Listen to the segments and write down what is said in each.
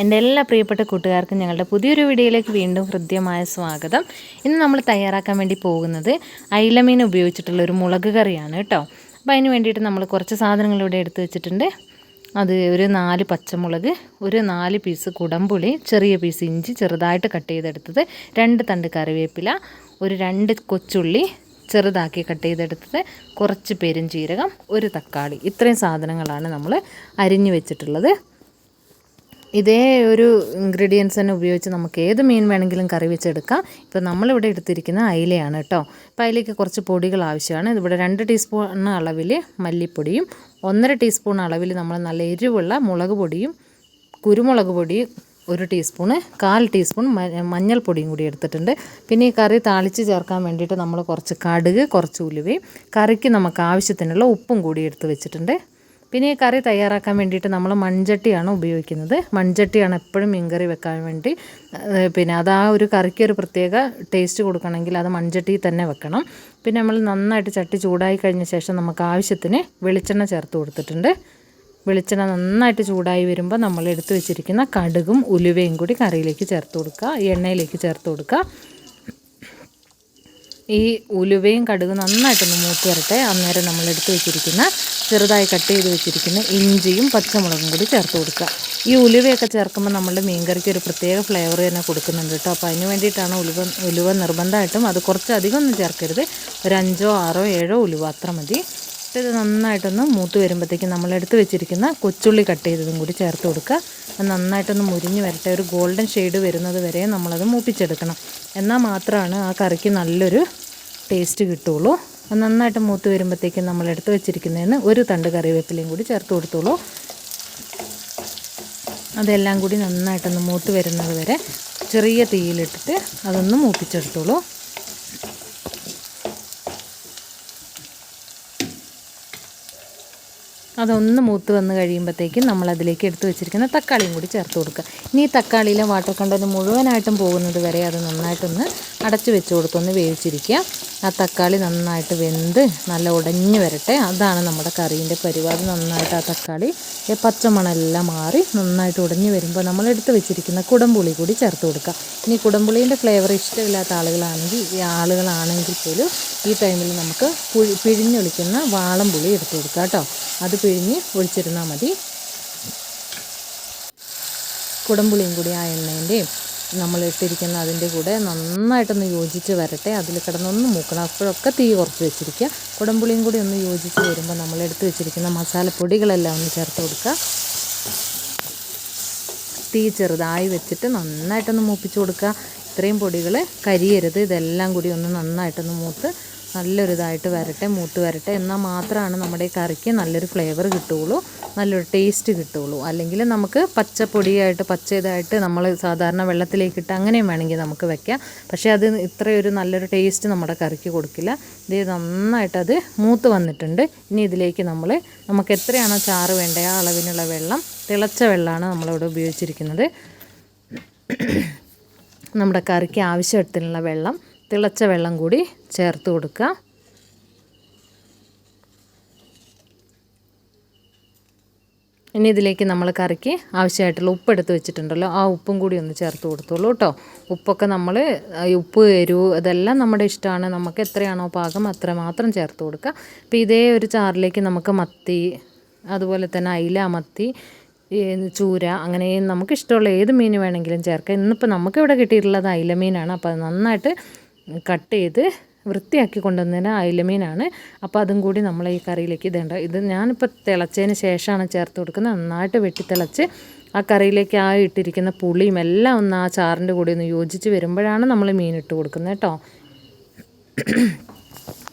എന്റെ എല്ലാ പ്രിയപ്പെട്ട കൂട്ടുകാർക്കും ഞങ്ങളുടെ പുതിയൊരു വീഡിയോയിലേക്ക് വീണ്ടും ഹൃദ്യമായ സ്വാഗതം. ഇന്ന് നമ്മൾ തയ്യാറാക്കാൻ വേണ്ടി പോകുന്നത് അയിലമീൻ ഉപയോഗിച്ചിട്ടുള്ള ഒരു മുളക് കറിയാണ് കേട്ടോ. അപ്പോൾ അതിന് വേണ്ടിയിട്ട് നമ്മൾ കുറച്ച് സാധനങ്ങൾ ഇവിടെ എടുത്ത് വെച്ചിട്ടുണ്ട്. അത് ഒരു നാല് പച്ചമുളക് ഒരു നാല് പീസ് കുടംപുളി ചെറിയ പീസ് ഇഞ്ചി ചെറുതായിട്ട് കട്ട് ചെയ്തെടുത്തത് രണ്ട് തണ്ട് കറിവേപ്പില ഒരു രണ്ട് കൊച്ചുള്ളി ചെറുതാക്കി കട്ട് ചെയ്തെടുത്തത് കുറച്ച് പെരും ജീരകം ഒരു തക്കാളി. ഇത്രയും സാധനങ്ങളാണ് നമ്മൾ അരിഞ്ഞു വെച്ചിട്ടുള്ളത്. ഇതേ ഒരു ഇൻഗ്രീഡിയൻസ് തന്നെ ഉപയോഗിച്ച് നമുക്ക് ഏത് മീൻ വേണമെങ്കിലും കറി വെച്ചെടുക്കാം. ഇപ്പോൾ നമ്മളിവിടെ എടുത്തിരിക്കുന്ന അയിലയാണ് കേട്ടോ. അപ്പോൾ അതിലേക്ക് കുറച്ച് പൊടികൾ ആവശ്യമാണ്. ഇതിവിടെ രണ്ട് ടീസ്പൂൺ അളവിൽ മല്ലിപ്പൊടിയും ഒന്നര ടീസ്പൂൺ അളവിൽ നമ്മൾ നല്ല എരിവുള്ള മുളക് പൊടിയും കുരുമുളക് പൊടിയും ഒരു ടീസ്പൂണ് കാൽ ടീസ്പൂൺ മഞ്ഞൾപ്പൊടിയും കൂടി എടുത്തിട്ടുണ്ട്. പിന്നെ ഈ കറി താളിച്ച് ചേർക്കാൻ വേണ്ടിയിട്ട് നമ്മൾ കുറച്ച് കടുക് കുറച്ച് ഉലുവയും കറിക്ക് നമുക്ക് ആവശ്യത്തിനുള്ള ഉപ്പും കൂടി എടുത്ത് വെച്ചിട്ടുണ്ട്. പിന്നെ ഈ കറി തയ്യാറാക്കാൻ വേണ്ടിയിട്ട് നമ്മൾ മൺചട്ടിയാണ് ഉപയോഗിക്കുന്നത്. മൺചട്ടിയാണ് എപ്പോഴും മീൻകറി വെക്കാൻ വേണ്ടി. പിന്നെ അത് ആ ഒരു കറിക്ക് ഒരു പ്രത്യേക ടേസ്റ്റ് കൊടുക്കണമെങ്കിൽ അത് മൺചട്ടിയിൽ തന്നെ വെക്കണം. പിന്നെ നമ്മൾ നന്നായിട്ട് ചട്ടി ചൂടായി കഴിഞ്ഞ ശേഷം നമുക്ക് ആവശ്യത്തിന് വെളിച്ചെണ്ണ ചേർത്ത് കൊടുത്തിട്ടുണ്ട്. വെളിച്ചെണ്ണ നന്നായിട്ട് ചൂടായി വരുമ്പോൾ നമ്മൾ എടുത്തു വെച്ചിരിക്കുന്ന കടുകും ഉലുവയും കൂടി കറിയിലേക്ക് ചേർത്ത് കൊടുക്കുക. എണ്ണയിലേക്ക് ചേർത്ത് കൊടുക്കുക. ഈ ഉലുവയും കടുകും നന്നായിട്ടൊന്ന് മൂത്ത് വരട്ടെ അന്നേരം നമ്മൾ എടുത്ത് വെച്ചിരിക്കുന്ന ചെറുതായി കട്ട് ചെയ്ത് വെച്ചിരിക്കുന്ന ഇഞ്ചിയും പച്ചമുളകും കൂടി ചേർത്ത് കൊടുക്കുക. ഈ ഉലുവയൊക്കെ ചേർക്കുമ്പോൾ നമ്മളുടെ മീൻകറിക്ക് ഒരു പ്രത്യേക ഫ്ലേവർ തന്നെ കൊടുക്കുന്നുണ്ട് കേട്ടോ. അപ്പോൾ അതിന് വേണ്ടിയിട്ടാണ് ഉലുവ ഉലുവ നിർബന്ധമായിട്ടും അത് കുറച്ചധികം ഒന്നും ചേർക്കരുത്. ഒരു അഞ്ചോ ആറോ ഏഴോ ഉലുവ അത്ര മതി. ഇത് നന്നായിട്ടൊന്ന് മൂത്ത് വരുമ്പോഴത്തേക്കും നമ്മൾ എടുത്ത് വെച്ചിരിക്കുന്ന കൊച്ചുള്ളി കട്ട് ചെയ്തതും കൂടി ചേർത്ത് കൊടുക്കുക. അത് നന്നായിട്ടൊന്ന് മുരിഞ്ഞ് വരട്ടെ. ഒരു ഗോൾഡൻ ഷെയ്ഡ് വരുന്നത് വരെ നമ്മളത് മൂപ്പിച്ചെടുക്കണം. എന്നാൽ മാത്രമാണ് ആ കറിക്ക് നല്ലൊരു ടേസ്റ്റ് കിട്ടുള്ളൂ അത് നന്നായിട്ട് മൂത്ത് വരുമ്പോഴത്തേക്കും നമ്മൾ എടുത്ത് വെച്ചിരിക്കുന്നതിന് ഒരു തണ്ട് കറിവേപ്പിലയും കൂടി ചേർത്ത് കൊടുത്തോളൂ. അതെല്ലാം കൂടി നന്നായിട്ടൊന്ന് മൂത്ത് വരുന്നത് വരെ ചെറിയ തീയിലിട്ടിട്ട് അതൊന്ന് മൂപ്പിച്ചെടുത്തോളൂ. അതൊന്ന് മൂത്ത് വന്ന് കഴിയുമ്പോഴത്തേക്കും നമ്മൾ അതിലേക്ക് എടുത്തു വെച്ചിരിക്കുന്ന തക്കാളിയും കൂടി ചേർത്ത് കൊടുക്കുക. ഇനി ഈ തക്കാളിയിലെ വാട്ടർ കണ്ടന്റ് മുഴുവനായിട്ടും പോകുന്നത് വരെ അത് നന്നായിട്ടൊന്ന് അടച്ചു വെച്ച് കൊടുത്തൊന്ന് വേവിച്ചിരിക്കുക. ആ തക്കാളി നന്നായിട്ട് വെന്ത് നല്ല ഉടഞ്ഞു വരട്ടെ. അതാണ് നമ്മുടെ കറീന്റെ പരിപാടി. നന്നായിട്ട് ആ തക്കാളി പച്ചമണെല്ലാം മാറി നന്നായിട്ട് ഉടഞ്ഞു വരുമ്പോൾ നമ്മൾ എടുത്ത് വെച്ചിരിക്കുന്ന കുടംപുളി കൂടി ചേർത്ത് കൊടുക്കുക ഇനി കുടംപുളീന്റെ ഫ്ലേവർ ഇഷ്ടമില്ലാത്ത ആളുകളാണെങ്കിൽ ഈ ആളുകളാണെങ്കിൽ പോലും ഈ ടൈമിൽ നമുക്ക് പിഴിഞ്ഞൊളിക്കുന്ന വാളം പുളി എടുത്ത് കൊടുക്കുക കേട്ടോ. അത് പിഴിഞ്ഞ് ഒഴിച്ചിരുന്നാൽ മതി. കുടംപുളിയും കൂടി ആ എണ്ണേന്റെയും നമ്മൾ ഇട്ടിരിക്കുന്ന അതിന്റെ കൂടെ നന്നായിട്ടൊന്ന് യോജിച്ച് വരട്ടെ. അതിൽ കിടന്നൊന്ന് മൂക്കണം. അപ്പോഴൊക്കെ തീ കുറച്ച് വെച്ചിരിക്കുക. കുടംപുളിയും കൂടി ഒന്ന് യോജിച്ച് വരുമ്പോൾ നമ്മൾ എടുത്ത് വെച്ചിരിക്കുന്ന മസാലപ്പൊടികളെല്ലാം ഒന്ന് ചേർത്ത് കൊടുക്കുക. തീ ചെറുതായി വെച്ചിട്ട് നന്നായിട്ടൊന്ന് മൂപ്പിച്ച് കൊടുക്കുക. ഇത്രയും പൊടികൾ കരിയരുത്. ഇതെല്ലാം കൂടി ഒന്ന് നന്നായിട്ടൊന്ന് മൂത്ത് നല്ലൊരു ഇതായിട്ട് വരട്ടെ മൂത്ത് വരട്ടെ. എന്നാൽ മാത്രമാണ് നമ്മുടെ കറിക്ക് നല്ലൊരു ഫ്ലേവർ കിട്ടുകയുള്ളൂ നല്ലൊരു ടേസ്റ്റ് കിട്ടുകയുള്ളൂ. അല്ലെങ്കിൽ നമുക്ക് പച്ചപ്പൊടിയായിട്ട് പച്ച ഇതായിട്ട് നമ്മൾ സാധാരണ വെള്ളത്തിലേക്ക് ഇട്ട് അങ്ങനെയും വേണമെങ്കിൽ നമുക്ക് വെക്കാം. പക്ഷേ അത് ഇത്രയൊരു നല്ലൊരു ടേസ്റ്റ് നമ്മുടെ കറിക്ക് കൊടുക്കില്ല. ഇത് നന്നായിട്ടത് മൂത്ത് വന്നിട്ടുണ്ട്. ഇനി ഇതിലേക്ക് നമ്മൾ നമുക്ക് എത്രയാണോ ചാറ് വേണ്ട ആ അളവിനുള്ള വെള്ളം തിളച്ച വെള്ളമാണ് നമ്മളിവിടെ ഉപയോഗിച്ചിരിക്കുന്നത്. നമ്മുടെ കറിക്ക് ആവശ്യത്തിനുള്ള വെള്ളം തിളച്ച വെള്ളം കൂടി ചേർത്ത് കൊടുക്കുക. ഇനി ഇതിലേക്ക് നമ്മൾ കറിക്ക് ആവശ്യമായിട്ടുള്ള ഉപ്പ് എടുത്ത് വെച്ചിട്ടുണ്ടല്ലോ. ആ ഉപ്പും കൂടി ഒന്ന് ചേർത്ത് കൊടുത്തോളൂ കേട്ടോ. ഉപ്പൊക്കെ നമ്മൾ ഉപ്പ് എരിവ് അതെല്ലാം നമ്മുടെ ഇഷ്ടമാണ്. നമുക്ക് എത്രയാണോ പാകം അത്ര മാത്രം ചേർത്ത് കൊടുക്കുക. അപ്പോൾ ഇതേ ഒരു ചാറിലേക്ക് നമുക്ക് മത്തി അതുപോലെ തന്നെ അയില മത്തി ചൂര അങ്ങനെ നമുക്ക് ഇഷ്ടമുള്ള ഏത് മീൻ വേണമെങ്കിലും ചേർക്കാം. ഇന്നിപ്പോൾ നമുക്കിവിടെ കിട്ടിയിട്ടുള്ളത് അയില മീനാണ്. അപ്പോൾ അത് നന്നായിട്ട് കട്ട് ചെയ്ത് വൃത്തിയാക്കി കൊണ്ടുവന്നതിന് അയിലമീനാണ്. അപ്പോൾ അതും കൂടി നമ്മൾ ഈ കറിയിലേക്ക് ഇതേണ്ട ഇത് ഞാനിപ്പോൾ തിളച്ചതിന് ശേഷമാണ് ചേർത്ത് കൊടുക്കുന്നത്. നന്നായിട്ട് വെട്ടി തിളച്ച് ആ കറിയിലേക്ക് ആ ഇട്ടിരിക്കുന്ന പുളിയും എല്ലാം ഒന്ന് ആ ചാറിന്റെ കൂടി ഒന്ന് യോജിച്ച് വരുമ്പോഴാണ് നമ്മൾ മീൻ ഇട്ട് കൊടുക്കുന്നത് കേട്ടോ.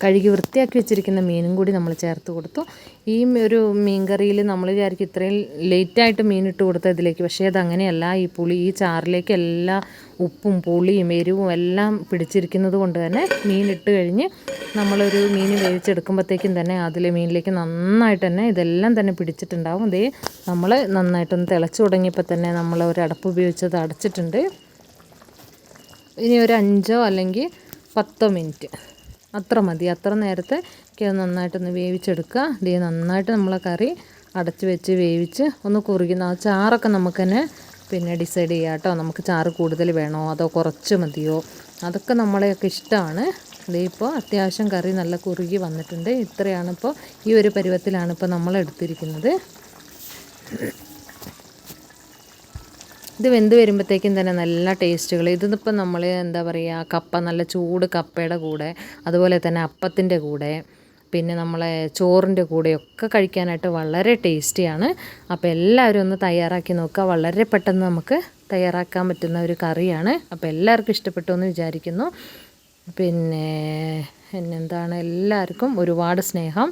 കഴുകി വൃത്തിയാക്കി വെച്ചിരിക്കുന്ന മീനും കൂടി നമ്മൾ ചേർത്ത് കൊടുത്തു. ഈ ഒരു മീൻ കറിയിൽ നമ്മൾ വിചാരിക്കും ഇത്രയും ലേറ്റായിട്ട് മീൻ ഇട്ട് കൊടുത്ത ഇതിലേക്ക് പക്ഷേ അതങ്ങനെയല്ല ഈ പുളി ഈ ചാറിലേക്ക് എല്ലാ ഉപ്പും പുളിയും എരിവും എല്ലാം പിടിച്ചിരിക്കുന്നത് കൊണ്ട് തന്നെ മീൻ ഇട്ട് കഴിഞ്ഞ് നമ്മളൊരു മീൻ വേവിച്ചെടുക്കുമ്പോഴത്തേക്കും തന്നെ അതിലെ മീനിലേക്ക് നന്നായിട്ട് തന്നെ ഇതെല്ലാം തന്നെ പിടിച്ചിട്ടുണ്ടാവും. അതേ നമ്മൾ നന്നായിട്ടൊന്ന് തിളച്ചു തുടങ്ങിയപ്പോൾ തന്നെ നമ്മൾ ഒരു അടപ്പ് ഉപയോഗിച്ചത് അടച്ചിട്ടുണ്ട്. ഇനി ഒരു അഞ്ചോ അല്ലെങ്കിൽ പത്തോ മിനിറ്റ്. അത്ര മതി. അത്ര നേരത്തെ ഒക്കെ നന്നായിട്ടൊന്ന് വേവിച്ചെടുക്കുക. ഇതേ നന്നായിട്ട് നമ്മളെ കറി അടച്ച് വെച്ച് വേവിച്ച് ഒന്ന് കുറുകുന്ന ആ ചാറൊക്കെ നമുക്ക് തന്നെ പിന്നെ ഡിസൈഡ് ചെയ്യാം കേട്ടോ. നമുക്ക് ചാറ് കൂടുതൽ വേണോ? അതോ കുറച്ച് മതിയോ? അതൊക്കെ നമ്മളെയൊക്കെ ഇഷ്ടമാണ്. ഇതിപ്പോൾ അത്യാവശ്യം കറി നല്ല കുറുകി വന്നിട്ടുണ്ട്. ഇത്രയാണിപ്പോൾ ഈ ഒരു പരുവത്തിലാണ് ഇപ്പോൾ നമ്മൾ എടുത്തിരിക്കുന്നത്. ഇത് വെന്ത് വരുമ്പോഴത്തേക്കും തന്നെ നല്ല ടേസ്റ്റുകൾ ഇതിപ്പോൾ നമ്മൾ എന്താ പറയുക കപ്പ നല്ല ചൂട് കപ്പയുടെ കൂടെ അതുപോലെ തന്നെ അപ്പത്തിന്റെ കൂടെ പിന്നെ നമ്മളെ ചോറിന്റെ കൂടെയൊക്കെ കഴിക്കാനായിട്ട് വളരെ ടേസ്റ്റിയാണ്. അപ്പോൾ എല്ലാവരും ഒന്ന് തയ്യാറാക്കി നോക്കുക. വളരെ പെട്ടെന്ന് നമുക്ക് തയ്യാറാക്കാൻ പറ്റുന്ന ഒരു കറിയാണ്. അപ്പോൾ എല്ലാവർക്കും ഇഷ്ടപ്പെട്ടു എന്ന് വിചാരിക്കുന്നു. പിന്നെ പിന്നെന്താണ്? എല്ലാവർക്കും ഒരുപാട് സ്നേഹം.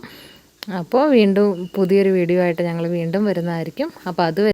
അപ്പോൾ വീണ്ടും പുതിയൊരു വീഡിയോ ആയിട്ട് ഞങ്ങൾ വീണ്ടും വരുന്നതായിരിക്കും. അപ്പോൾ അത്